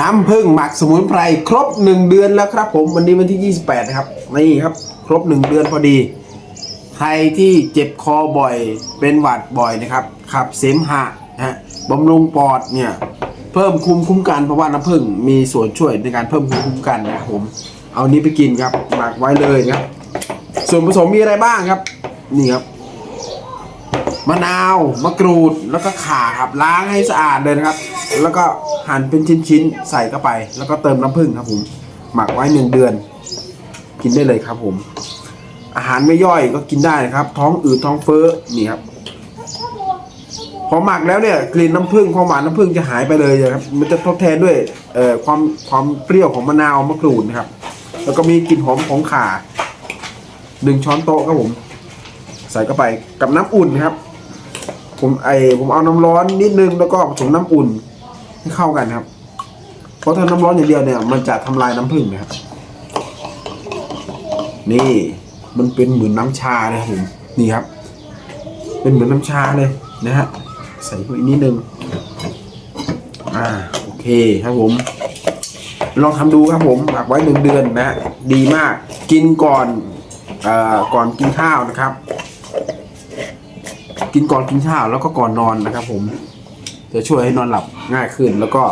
น้ำผึ้งหมักสมุนไพรครบ 1 เดือนแล้วครับ ผมวันนี้วันที่ 28 นะครับนี่ครับ ครบ 1 เดือนพอดี ใครที่เจ็บคอบ่อยเป็นหวัดบ่อยนะครับ ขับเสมหะนะฮะบำรุงปอดเนี่ยเพิ่มคุ้มคุ้มกันเพราะว่าน้ำผึ้งมีส่วนช่วยในการเพิ่มภูมิคุ้มกันนะครับผมเอานี้ไปกินครับหมักไว้เลยครับส่วนผสมมีอะไรบ้างครับ นี่ครับ มะนาวมะกรูดแล้วก็ข่าครับล้างให้สะอาดเลยนะครับ แล้วก็หั่นเป็นชิ้นๆใส่เข้าไป แล้วก็เติมน้ำผึ้งครับผมหมักไว้หนึ่งเดือน กินได้เลยครับผม อาหารไม่ย่อยก็กินได้นะครับ ท้องอืดท้องเฟ้อนี่ครับพอหมักแล้วเนี่ยกลิ่นน้ำผึ้งความหวานน้ำผึ้งจะหายไปเลยนะครับมันจะทดแทนด้วยเอ่อความความเปรี้ยวของมะนาวมะกรูดนะครับ แล้วก็มีกลิ่นหอมของข่าหนึ่งช้อนโต๊ะครับผม ใส่เข้าไปกับน้ำอุ่นนะครับ ผมไอผมเอาน้ำร้อนนิดนึงแล้วก็ผสมน้ำอุ่นให้เข้ากันครับ เพราะถ้าน้ำร้อนอย่างเดียวเนี่ย มันจะทำลายน้ำผึ้งนะครับ นี่มันเป็นเหมือนน้ำชาเลยครับผมนี่ครับ เป็นเหมือนน้ำชาเลยนะฮะใส่ไปอีกนิดนึงอ่าโอเคครับผม ลองทำดูครับผมหมักไว้หนึ่งเดือนนะฮะดีมากกินก่อนเอ่อก่อนกินข้าวนะครับ กินก่อนกินข้าวแล้วก็ก่อนนอนนะครับ ผม จะช่วยให้นอนหลับง่ายขึ้น แล้วก็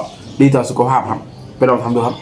ดีต่อสุขภาพครับ ไปลองทำดูครับ